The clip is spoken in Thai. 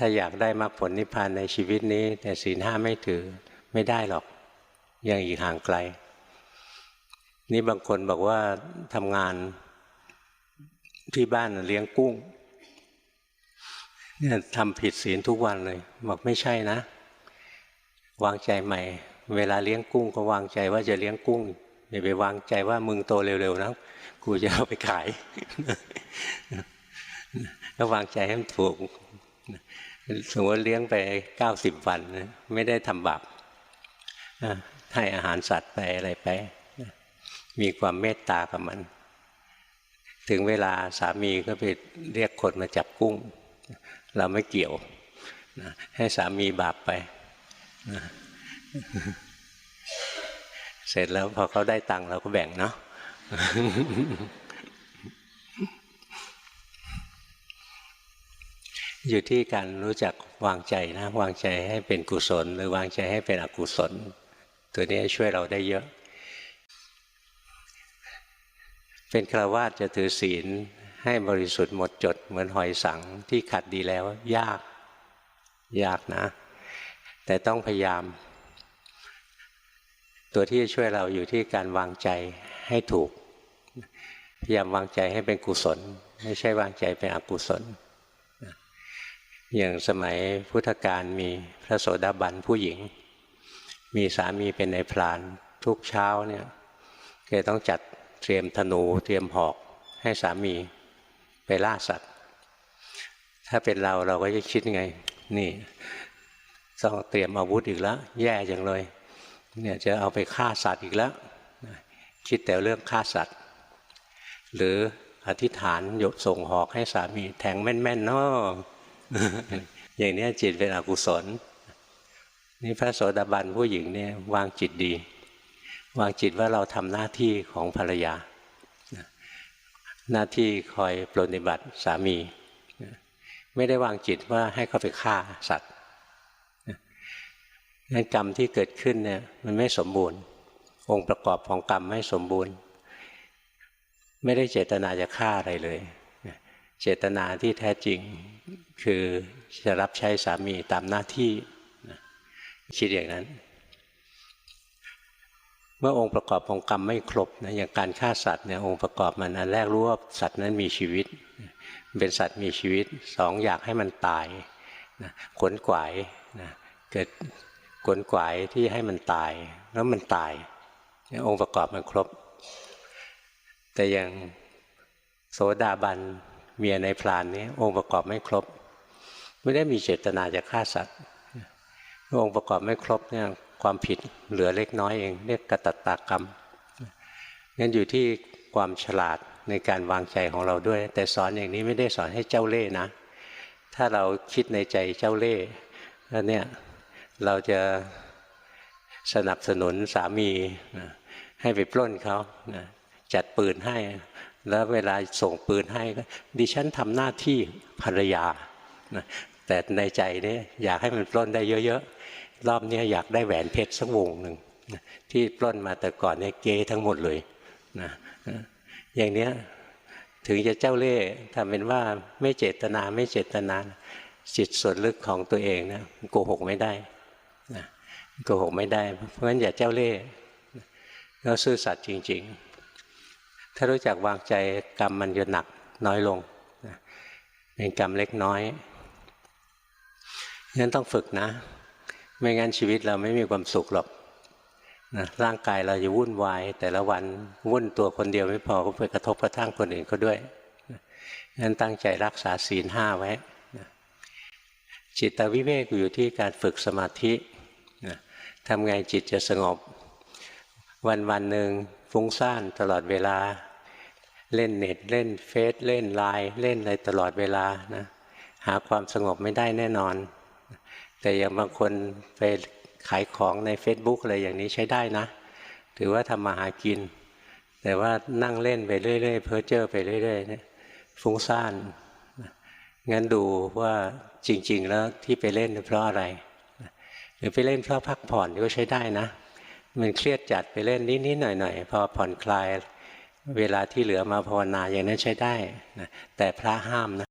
ถ้าอยากได้มรรคผลนิพพานในชีวิตนี้ แต่ศีลห้าไม่ถือไม่ได้หรอก ยังอีกห่างไกล นี่บางคนบอกว่าทำงานที่บ้านเลี้ยงกุ้งเนี่ยทำผิดศีลทุกวันเลย บอกไม่ใช่นะ วางใจใหม่ เวลาเลี้ยงกุ้งก็วางใจว่าจะเลี้ยงกุ้งอย่าไปวางใจว่ามึงโตเร็วๆนะกูจะเอาไปขายก็วางใจให้มันถูก สมมติเลี้ยงไปเก้าสิบวันไม่ได้ทำบาปให้อาหารสัตว์ไปอะไรไป มีความเมตตากับมัน ถึงเวลาสามีก็ไปเรียกคนมาจับกุ้ง เราไม่เกี่ยว ให้สามีบาปไป เสร็จแล้วพอเขาได้ตังค์เราก็แบ่งเนาะ อยู่ที่การรู้จักวางใจนะวางใจให้เป็นกุศล หรือวางใจให้เป็นอกุศล ตัวนี้ช่วยเราได้เยอะ เป็นคราวาสจะถือศีลให้บริสุทธิ์หมดจด เหมือนหอยสังที่ขัดดีแล้ว ยากยากนะ แต่ต้องพยายาม ตัวที่ช่วยเราอยู่ที่การวางใจให้ถูกพยายามวางใจให้เป็นกุศล ไม่ใช่วางใจเป็นอกุศล อย่างสมัยพุทธกาลมีพระโสดาบันผู้หญิง มีสามีเป็นในพรานทุกเช้าเนี่ยแกต้องจัดเตรียมธนูเตรียมหอกให้สามีไปล่าสัตว์ ถ้าเป็นเราเราก็จะคิดไง นี่ต้องเตรียมอาวุธอีกแล้ว แย่จังเลยเนี่ยจะเอาไปฆ่าสัตว์อีกแล้วคิดแต่เรื่องฆ่าสัตว์ หรืออธิษฐานยกส่งหอกให้สามีแทงแม่นๆเนาะ อย่างนี้จิตเป็นอกุศล นี่พระโสดาบันผู้หญิงเนี่ยวางจิตดี วางจิตว่าเราทำหน้าที่ของภรรยา หน้าที่คอยปรนิบัติสามี ไม่ได้วางจิตว่าให้เขาไปฆ่าสัตว์งั้นกรรมที่เกิดขึ้นเนี่ยมันไม่สมบูรณ์ องค์ประกอบของกรรมไม่สมบูรณ์ ไม่ได้เจตนาจะฆ่าอะไรเลย เจตนาที่แท้จริงคือจะรับใช้สามีตามหน้าที่คิดอย่างนั้น เมื่อองค์ประกอบของกรรมไม่ครบนะอย่างการฆ่าสัตว์เนี่ยองค์ประกอบมันอันแรกรู้ว่าสัตว์นั้นมีชีวิต เป็นสัตว์มีชีวิตสองอยากให้มันตายนะขนขวายนะเกิดขนขวายที่ให้มันตาย แล้วมันตายองค์ประกอบมันครบ แต่อย่างโสดาบัน เมียในพรานนี้องค์ประกอบไม่ครบ ไม่ได้มีเจตนาจะฆ่าสัตว์องค์ประกอบไม่ครบเนี่ยความผิดเหลือเล็กน้อยเองเรียกกตัตตากรรมงั้นอยู่ที่ความฉลาดในการวางใจของเราด้วย แต่สอนอย่างนี้ไม่ได้สอนให้เจ้าเล่ห์นะ ถ้าเราคิดในใจเจ้าเล่ห์แล้วเนี่ยเราจะสนับสนุนสามีให้ไปปล้นเขาจัดปืนให้ แล้วเวลาส่งปืนให้ก็ดิฉันทำหน้าที่ภรรยาแต่ในใจนี่อยากให้มันปล้นได้เยอะๆรอบนี้อยากได้แหวนเพชรสักวงหนึ่งที่ปล้นมาแต่ก่อนเนี่ยเกทั้งหมดเลยนะอย่างเนี้ยถึงจะเจ้าเล่ห์ทำเป็นว่าไม่เจตนาไม่เจตนาจิตส่วนลึกของตัวเองนะโกหกไม่ได้นะโกหกไม่ได้ เพราะฉะนั้นอย่าเจ้าเล่ห์ก็ซื่อสัตย์จริง ๆ ถ้ารู้จักวางใจกรรมมันจะหนักน้อยลงเป็นกรรมเล็กน้อยงั้นต้องฝึกนะ ไม่งั้นชีวิตเราไม่มีความสุขหรอกนะร่างกายเราจะวุ่นวาย แต่ละวันวุ่นตัวคนเดียวไม่พอก็ไปกระทบกระทั่งคนอื่นเขาด้วยงั้นตั้งใจรักษาศีลห้าไว้จิตวิเวกอยู่ที่การฝึกสมาธิทำไงจิตจะสงบ วันวันหนึ่งฟุ้งซ่านตลอดเวลา เล่นเน็ตเล่นเฟซเล่นไลน์เล่นอะไรตลอดเวลานะหาความสงบไม่ได้แน่นอน แต่อย่างบางคนไปขายของใน Facebook อะไรอย่างนี้ใช้ได้นะ ถือว่าทำมาหากิน แต่ว่านั่งเล่นไปเรื่อยๆเพ้อเจ้อไปเรื่อยๆเนี่ยฟุ้งซ่านงั้นดูว่าจริง ๆ แล้วที่ไปเล่นเพราะอะไร หรือไปเล่นเพราะพักผ่อนก็ใช้ได้นะ มันเครียดจัดไปเล่นนิดๆหน่อยๆพอผ่อนคลาย เวลาที่เหลือมาภาวนาอย่างนั้นใช้ได้นะแต่พระห้ามนะ